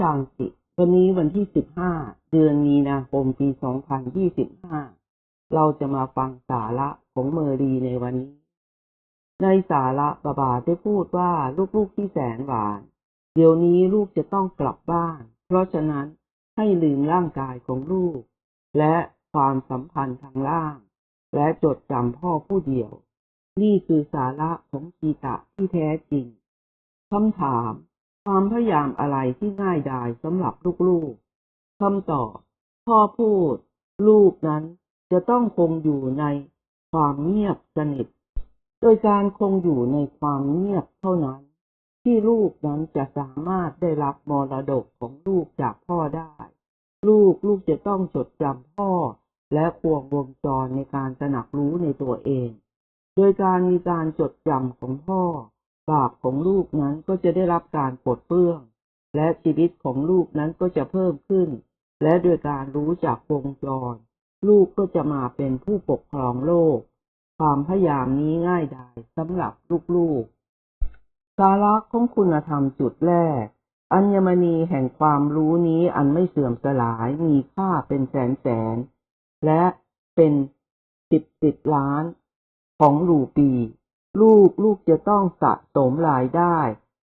ชางติวันนี้วันที่ 15 เดือนมีนาคมปี 2025 เราจะมาฟังสาระของเมอรีในวันนี้ ในสาระบาบาได้พูดว่าลูกๆที่แสนหวาน เดี๋ยวนี้ลูกจะต้องกลับบ้าน เพราะฉะนั้นให้ลืมร่างกายของลูก และความสัมพันธ์ทางล่าง และจดจำพ่อผู้เดียว นี่คือสาระของกีตะที่แท้จริงคำถาม ความพยายามอะไรที่ง่ายดายสำหรับลูกๆคำตอบพ่อพูด ลูกนั้นจะต้องคงอยู่ในความเงียบสนิท โดยการคงอยู่ในความเงียบเท่านั้น ที่ลูกนั้นจะสามารถได้รับมรดกของลูกจากพ่อได้ ลูกลูกจะต้องจดจำพ่อ และควงวงจรในการตระหนักรู้ในตัวเอง โดยการมีการจดจำของพ่อ บาปของลูกนั้นก็จะได้รับการปลดเปลื้อง และชีวิตของลูกนั้นก็จะเพิ่มขึ้น และโดยการรู้จากวงจร ลูกก็จะมาเป็นผู้ปกครองโลก ความพยายามนี้ง่ายดายสำหรับลูกๆ สาระของคุณธรรมจุดแรก อัญมณีแห่งความรู้นี้อันไม่เสื่อมสลายมีค่าเป็นแสนแสน และเป็นสิบสิบล้านของรูปี ลูกลูกจะต้องสะสมรายได้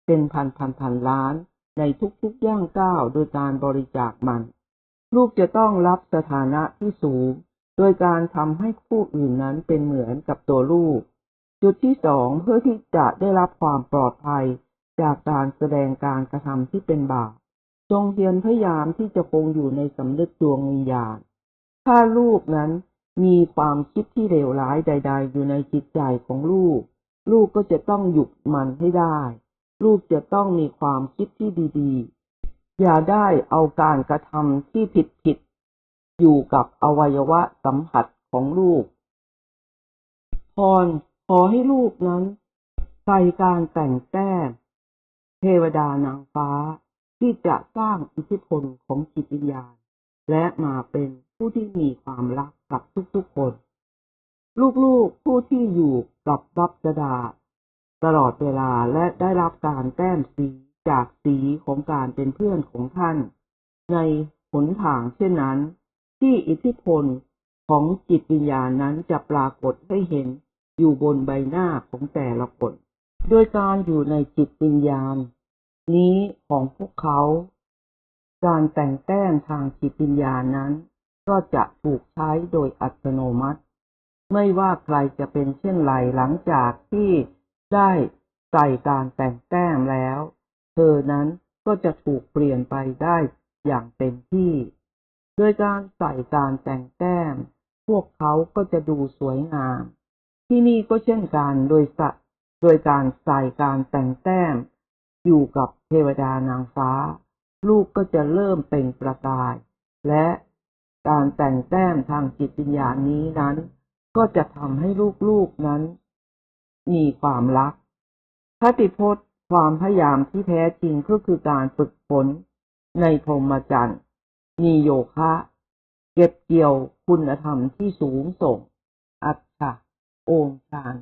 เป็นพันพันพันล้าน ในทุกๆย่างก้าวโดยการบริจาคมัน ลูกจะต้องรับสถานะที่สูง โดยการทำให้ผู้อื่นนั้นเป็นเหมือนกับตัวลูก จุดที่สองเพื่อที่จะได้รับความปลอดภัย จากการแสดงการกระทำที่เป็นบาปจงเพียรพยายามที่จะคงอยู่ในสำนึกดวงวิญญาณ ถ้าลูกนั้นมีความคิดที่เลวร้ายใด ๆ อยู่ในจิตใจของลูก ลูกก็จะต้องหยุดมันให้ได้ ลูกจะต้องมีความคิดที่ดีๆ อย่าได้เอาการกระทำที่ผิดๆ อยู่กับอวัยวะสัมผัสของลูก พรขอให้ลูกนั้นใส่การแต่งแต้มเทวดานางฟ้าที่จะสร้างอิทธิพลของจิตวิญญาณ และมาเป็นผู้ที่มีความรักกับทุกๆคน ลูกๆ ผู้ที่อยู่กับรับสดา ตลอดเวลาและได้รับการแต้มสีจากสีของการเป็นเพื่อนของท่าน ในหนทางเช่นนั้น ที่อิทธิพลของจิตวิญญาณนั้นจะปรากฏให้เห็นอยู่บนใบหน้าของแต่ละคน โดยการอยู่ในจิตวิญญาณ นี้ของพวกเขา การแต่งแต้มทางจิตวิญญาณนั้น ก็จะถูกใช้โดยอัตโนมัติ ไม่ว่าใครจะเป็นเช่นไรหลังจากที่ได้ใส่การแต่งแต้มแล้ว เธอนั้นก็จะถูกเปลี่ยนไปได้อย่างเต็มที่ โดยการใส่การแต่งแต้ม พวกเขาก็จะดูสวยงาม ที่นี่ก็เช่นกันโดยสะโดยการใส่การแต่งแต้ม อยู่กับเทวดานางฟ้า ลูกก็จะเริ่มเปล่งประกาย และการแต่งแต้มทางจิตวิญญาณนี้นั้น ก็จะทำให้ลูกๆนั้น มีความรักคติพจน์ความพยายามที่แท้จริงก็คือการฝึกฝนในพรหมจรรย์มีโยคะ เก็บเกี่ยวคุณธรรมที่สูงส่ง อัตตะโอมชาน